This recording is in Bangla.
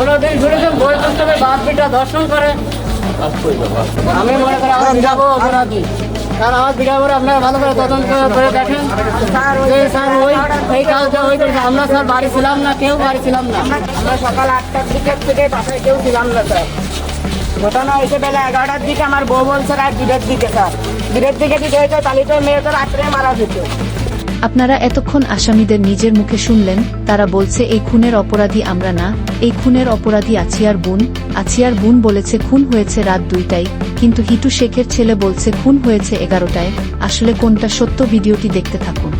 কোনোদিন শুনেছেন বই পুস্তকে বাদ পিঠা দর্শন করে। আমি মনে করি আমার বিড়াবো অপরাধী। কারণ আমার বিড়া করে আপনারা ভালো করে তদন্ত করে দেখেন। যে স্যার ওই এই কাজটা ওই করেছে। আমরা স্যার বাড়ি ছিলাম না কেউ বাড়ি ছিলাম না। আমরা সকাল আটটার দিকে থেকে বাসায় কেউ ছিলাম না স্যার। ঘটনা হয়েছে বেলা এগারোটার দিকে। আমার বউ বলছে রাত দুটোর দিকে স্যার। দুটোর দিকে যদি হয়েছে তাহলে তো মেয়ে তো রাত্রে মারা যেত। আপনারা এতক্ষণ আসামিদের নিজের মুখে শুনলেন, তারা বলছে, এই খুনের অপরাধী আমরা না, এই খুনের অপরাধী আছিয়ার বোন আছিয়ার বোন বলেছে খুন হয়েছে রাত দুইটায়, কিন্তু হিটু শেখের ছেলে বলছে খুন হয়েছে এগারোটায়, আসলে কোনটা সত্য? ভিডিওটি দেখতে থাকুন।